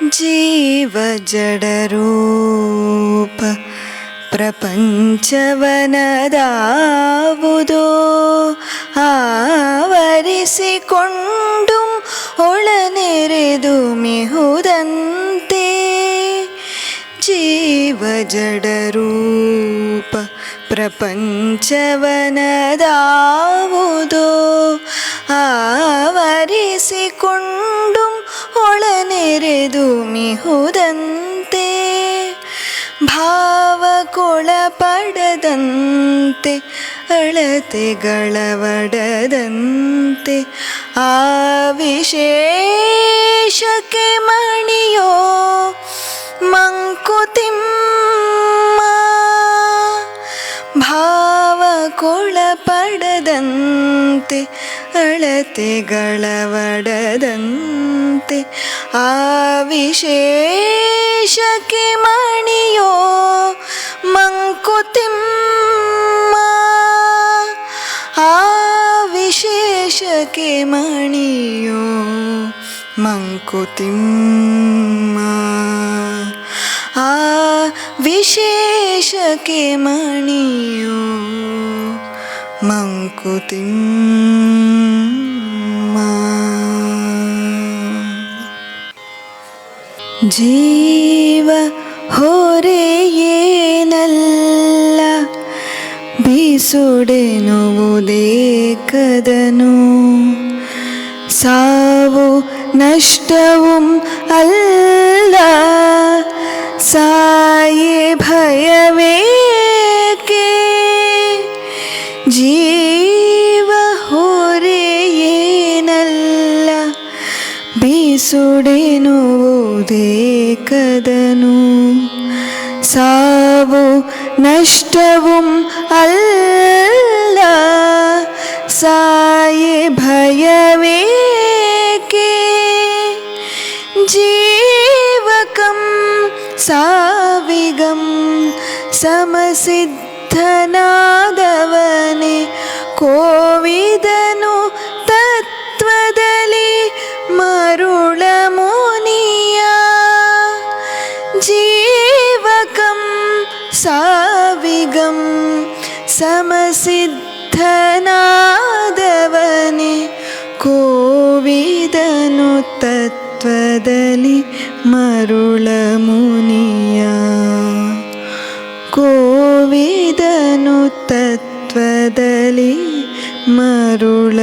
ಜೀವಜಡರೂಪ ಪ್ರಪಂಚವನದಾವುದೋ ಆವರಿಸಿಕೊಂಡು ಒಳನೆರೆದು ಮಿಹುದಂತೆ ಜೀವಜಡರೂಪ ಪ್ರಪಂಚವನದಾವುದೋ ಆವರಿಸಿಕೊಂಡುಂ ಒಳನೆರೆದು ಮಿಹುದಂತೆ ಭಾವಕೊಳಪಡದಂತೆ ಅಳತೆಗಳವಡದಂತೆ ಆ ವಿಶೇಷಕ್ಕೆ ಮಣಿಯೋ ಮಂಕುತಿಮ್ಮ ಭಾವಕೊಳಪಡದಂತೆ ಅಳತೆಗಳವಡದಂತೆ ആവിശേഷക്കി മണിയോ മങ്കുത്തിമ്മ ആവിശേഷക്കി മങ്കുത്തിമ്മ ആ വിശേഷക്കി മങ്കുത്തിമ്മ ജീവ ಹೊರೆಯೇನಲ್ಲ ಬೀಸುಡೆನುವುದೇಕದನು ಸಾವು നഷ്ടവും അല്ല സായേ ഭയമേ ಸುಡೆನುವುದೇ ಕದನು ಸಾವು ನಷ್ಟವಂ ಅಲ್ಲ ಸಾಯೆ ಭಯವೇಕೆ ജീവകം സാവികം സമസിദ്ധനാദവനെ. കോവിദനു തത്വദലി മാ ಸಾವಿಗಂ ಸಮಸಿದ್ಧನಾದವನೇ ಕೋವಿದನು ತತ್ವದಲ್ಲಿ ಮರುಳ ಮುನಿಯ ಕೋವಿದನು ತತ್ವದಲ್ಲಿ ಮರುಳ